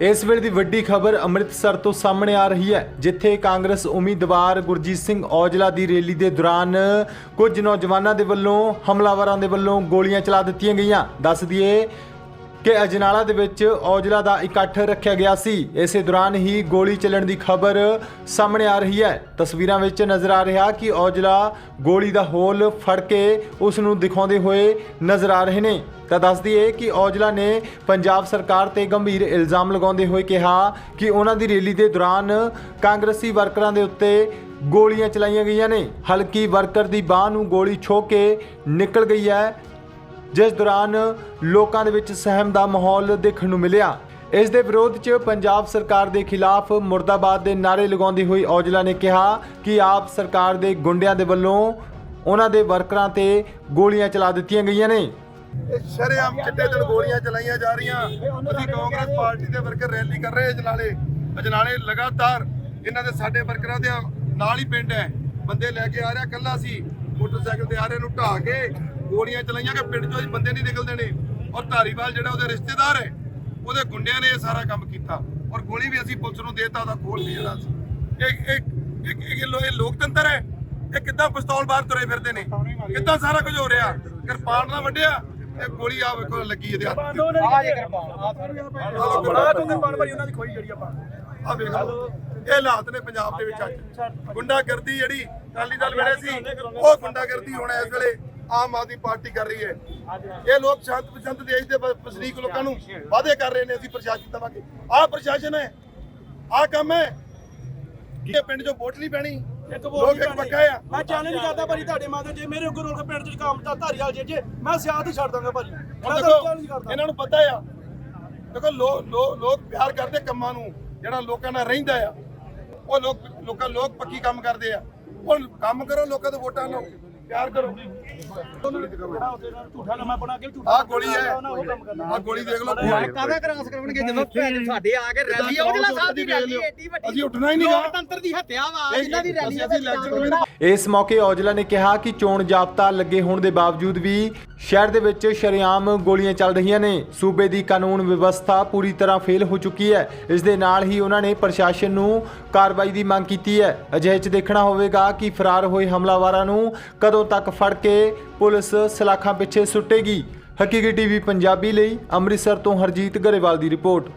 ਇਸ ਵੇਲੇ ਦੀ ਵੱਡੀ ਖਬਰ ਅੰਮ੍ਰਿਤਸਰ ਤੋਂ ਸਾਹਮਣੇ ਆ ਰਹੀ ਹੈ, ਜਿੱਥੇ ਕਾਂਗਰਸ ਉਮੀਦਵਾਰ ਗੁਰਜੀਤ ਸਿੰਘ ਔਜਲਾ ਦੀ ਰੈਲੀ ਦੇ ਦੌਰਾਨ ਕੁਝ ਨੌਜਵਾਨਾਂ ਦੇ ਵੱਲੋਂ, ਹਮਲਾਵਰਾਂ ਦੇ ਵੱਲੋਂ ਗੋਲੀਆਂ ਚਲਾ ਦਿੱਤੀਆਂ ਗਈਆਂ। ਦੱਸ ਦਈਏ ਕਿ ਅਜਨਾਲਾ ਦੇ ਵਿੱਚ ਔਜਲਾ ਦਾ ਇਕੱਠ ਰੱਖਿਆ ਗਿਆ ਸੀ। ਇਸੇ ਦੌਰਾਨ ਹੀ ਗੋਲੀ ਚੱਲਣ ਦੀ ਖਬਰ ਸਾਹਮਣੇ ਆ ਰਹੀ ਹੈ। ਤਸਵੀਰਾਂ ਵਿੱਚ ਨਜ਼ਰ ਆ ਰਿਹਾ ਕਿ ਔਜਲਾ ਗੋਲੀ ਦਾ ਹੋਲ ਫੜ ਕੇ ਉਸ ਨੂੰ ਦਿਖਾਉਂਦੇ ਹੋਏ ਨਜ਼ਰ ਆ ਰਹੇ ਨੇ। ਤਾਂ ਦੱਸ ਦਈਏ ਕਿ ਔਜਲਾ ਨੇ ਪੰਜਾਬ ਸਰਕਾਰ ਤੇ ਗੰਭੀਰ ਇਲਜ਼ਾਮ ਲਗਾਉਂਦੇ ਹੋਏ ਕਿਹਾ ਕਿ ਉਹਨਾਂ ਦੀ ਰੈਲੀ ਦੇ ਦੌਰਾਨ ਕਾਂਗਰਸੀ ਵਰਕਰਾਂ ਦੇ ਉੱਤੇ ਗੋਲੀਆਂ ਚਲਾਈਆਂ ਗਈਆਂ ਨੇ। ਹਲਕੀ ਵਰਕਰ ਦੀ ਬਾਹ ਨੂੰ ਗੋਲੀ ਛੋ ਕੇ ਨਿਕਲ ਗਈ ਹੈ। ਜਿਸ ਦੌਰਾਨ ਲੋਕਾਂ ਦੇ ਵਿੱਚ ਸਹਿਮ ਦਾ ਮਾਹੌਲ ਦੇਖਣ ਨੂੰ ਮਿਲਿਆ। ਇਸ ਦੇ ਵਿਰੋਧ 'ਚ ਪੰਜਾਬ ਸਰਕਾਰ ਦੇ ਖਿਲਾਫ ਮੁਰਦਾਬਾਦ ਦੇ ਨਾਰੇ ਲਗਾਉਂਦੀ ਹੋਈ ਔਜਲਾ ਨੇ ਕਿਹਾ ਕਿ ਆਪ ਸਰਕਾਰ ਦੇ ਗੁੰਡਿਆਂ ਦੇ ਵੱਲੋਂ ਉਹਨਾਂ ਦੇ ਵਰਕਰਾਂ ਤੇ ਗੋਲੀਆਂ ਚਲਾ ਦਿੱਤੀਆਂ ਗਈਆਂ ਨੇ। ਸ਼ਰੇਆਮ ਚਿੱਟੇ ਦਿਨ ਗੋਲੀਆਂ ਚਲਾਈਆਂ ਜਾ ਰਹੀਆਂ? ਅਸੀਂ ਕਾਂਗਰਸ ਪਾਰਟੀ ਦੇ ਵਰਕਰ ਰੈਲੀ ਕਰ ਰਹੇ ਅਜਨਾਲੇ। ਅਜਨਾਲੇ ਲਗਾਤਾਰ ਇਹਨਾਂ ਦੇ ਸਾਡੇ ਵਰਕਰਾਂ ਦੇ ਨਾਲ ਹੀ ਪਿੰਡ ਹੈ। ਬੰਦੇ ਲੈ ਕੇ ਆ ਰਿਹਾ ਕੱਲਾ ਸੀ। ਮੋਟਰਸਾਈਕਲ ਤੇ ਆ ਰਹੇ ਨੂੰ ਢਾਹ ਕੇ ਗੋਲੀਆਂ ਚਲਾਈਆਂ ਕਿ ਪਿੰਡ ਚੋਂ ਬੰਦੇ ਨਹੀਂ ਨਿਕਲਦੇ ਨੇ। ਔਰ ਧਾਰੀਵਾਲ ਜਿਹੜਾ ਉਹਦੇ ਰਿਸ਼ਤੇਦਾਰ ਹੈ ਉਹਦੇ ਗੁੰਡਿਆਂ ਨੇ ਇਹ ਸਾਰਾ ਕੰਮ ਕੀਤਾ। ਔਰ ਗੋਲੀ ਵੀ ਅਸੀਂ ਪੁਲਿਸ ਨੂੰ ਦੇਤਾ ਉਹਦਾ ਖੋਲ ਵੀ ਜਿਹੜਾ ਸੀ। ਇਹ ਇਹ ਇਹ- ਲੋਕਤੰਤਰ ਹੈ। ਇਹ ਕਿੱਦਾਂ ਪਿਸਤੌਲ ਬਾਹਰ ਤੁਰੇ ਫਿਰਦੇ ਨੇ? ਕਿੱਦਾਂ ਸਾਰਾ ਕੁਝ ਹੋ ਰਿਹਾ? ਕਿਰਪਾਨ ਨਾਲ ਵੱਢਿਆ? ਇਹ ਗੋਲੀ ਆ ਵੇਖੋ ਲੱਗੀ ਇਹਦੇ ਹੱਥ ਆ ਜੇ ਕਿਰਪਾਨ। ਤੋਂ ਕਿਰਪਾਨ ਭਾਈ ਉਹਨਾਂ ਦੀ ਖੋਈ ਜਿਹੜੀ ਆਪਾਂ ਆ ਵੇਖ ਲਓ। ਇਹ ਹਾਲਾਤ ਨੇ ਪੰਜਾਬ ਦੇ ਵਿੱਚ ਅੱਜ। ਗੁੰਡਾਗਰਦੀ ਜਿਹੜੀ ਅਕਾਲੀ ਦਲ ਵੇਲੇ ਸੀ ਉਹ ਗੁੰਡਾਗਰਦੀ ਹੁਣ ਇਸ ਵੇਲੇ ਆਮ ਆਦਮੀ ਪਾਰਟੀ ਕਰ ਰਹੀ ਹੈ। ਇਹ ਲੋਕ ਸ਼ਾਂਤ ਪਸੰਦ ਦੇਸ਼ ਦੇ ਵਸਨੀਕ ਲੋਕਾਂ ਨੂੰ ਵਾਅਦੇ ਕਰ ਰਹੇ ਨੇ ਅਸੀਂ ਪ੍ਰਸ਼ਾਸਨ ਦੇਵਾਂਗੇ। ਆਹ ਪ੍ਰਸ਼ਾਸਨ ਹੈ ਆਹ ਕੰਮ ਹੈ। ਕਿ ਪਿੰਡ 'ਚੋਂ ਵੋਟ ਨਹੀਂ ਪੈਣੀ। ਇੱਕ ਲੋਕ ਇੱਕ ਪੱਕਾ ਆ ਮੈਂ ਚੈਲੰਜ ਕਰਦਾ ਭਾਜੀ ਤੁਹਾਡੇ ਮਾਤੇ ਜੇ ਮੇਰੇ ਉੱਗਰ ਰੋਲ ਪਿੰਡ ਚ ਕੰਮ ਤਾਂ ਧਾਰੀਵਾਲ ਜੇ ਜੇ ਮੈਂ ਸਿਆਸਤ ਛੱਡ ਦਾਂਗਾ ਭਾਜੀ। ਮੈਂ ਤਾਂ ਕਰਦਾ। ਇਹਨਾਂ ਨੂੰ ਪਤਾ ਆ। ਦੇਖੋ ਲੋ- ਲੋਕ ਪਿਆਰ ਕਰਦੇ ਕੰਮਾਂ ਨੂੰ ਜਿਹੜਾ ਲੋਕਾਂ ਨਾਲ ਰਹਿੰਦਾ ਆ। ਉਹ ਲੋਕ ਲੋਕਾਂ ਲੋਕ ਪੱਕੀ ਕੰਮ ਕਰਦੇ ਆ। ਹੁਣ ਕੰਮ ਕਰੋ ਲੋਕਾਂ ਤੋਂ ਵੋਟਾਂ ਲਓ। ਪਿਆਰ ਕਰੋ। ਜਿਹੜਾ ਉਹਦੇ ਨਾਲ ਝੂਠਾ ਲੰਮਾ ਬਣਾ ਕੇ ਝੂਠਾ ਆਹ ਗੋਲੀ ਹੈ। ਉਹਨਾਂ ਉਹ ਕੰਮ ਕਰਨਾ ਆਹ ਗੋਲੀ ਦੇਖ ਲਓ ਕਾਹਦਾ ਕ੍ਰਾਸ ਕਰਨਗੇ ਜਦੋਂ ਭੈਣ ਸਾਡੇ ਆ ਕੇ ਰੈਲੀ ਆ ਉਹਦੇ ਨਾਲ ਸਾਹਿਬ ਦੀ ਰੈਲੀ ਏਡੀ ਵੱਡੀ ਅਸੀਂ ਉੱਠਣਾ ਹੀ ਨਹੀਂ ਗਾ। ਲੋਕਤੰਤਰ ਦੀ ਹੱਤਿਆ ਵਾ ਇਹਨਾਂ ਦੀ ਰੈਲੀ ਅਸੀਂ ਇਲੈਕਸ਼ਨ ਕਮਿਸ਼ਨ ਇਸ ਮੌਕੇ ਔਜਲਾ ਨੇ ਕਿਹਾ ਕਿ ਚੋਣ ਜਾਬਤਾ ਲੱਗੇ ਹੋਣ ਦੇ ਬਾਵਜੂਦ ਵੀ ਸ਼ਹਿਰ ਦੇ ਵਿੱਚ ਸ਼ਰੇਆਮ ਗੋਲੀਆਂ ਚੱਲ ਰਹੀਆਂ ਨੇ। ਸੂਬੇ ਦੀ ਕਾਨੂੰਨ ਵਿਵਸਥਾ ਪੂਰੀ ਤਰ੍ਹਾਂ ਫੇਲ ਹੋ ਚੁੱਕੀ ਹੈ। ਇਸ ਦੇ ਨਾਲ ਹੀ ਉਹਨਾਂ ਨੇ ਪ੍ਰਸ਼ਾਸਨ ਨੂੰ ਕਾਰਵਾਈ ਦੀ ਮੰਗ ਕੀਤੀ ਹੈ। ਅਜਿਹੇ 'ਚ ਦੇਖਣਾ ਹੋਵੇਗਾ ਕਿ ਫਰਾਰ ਹੋਏ ਹਮਲਾਵਰਾਂ ਨੂੰ ਕਦੋਂ ਤੱਕ ਫੜ ਕੇ ਪੁਲਿਸ ਸਲਾਖਾਂ ਪਿੱਛੇ ਸੁੱਟੇਗੀ। ਹਕੀਕੀ ਟੀਵੀ ਪੰਜਾਬੀ ਲਈ ਅੰਮ੍ਰਿਤਸਰ ਤੋਂ ਹਰਜੀਤ ਗਰੇਵਾਲ ਦੀ ਰਿਪੋਰਟ।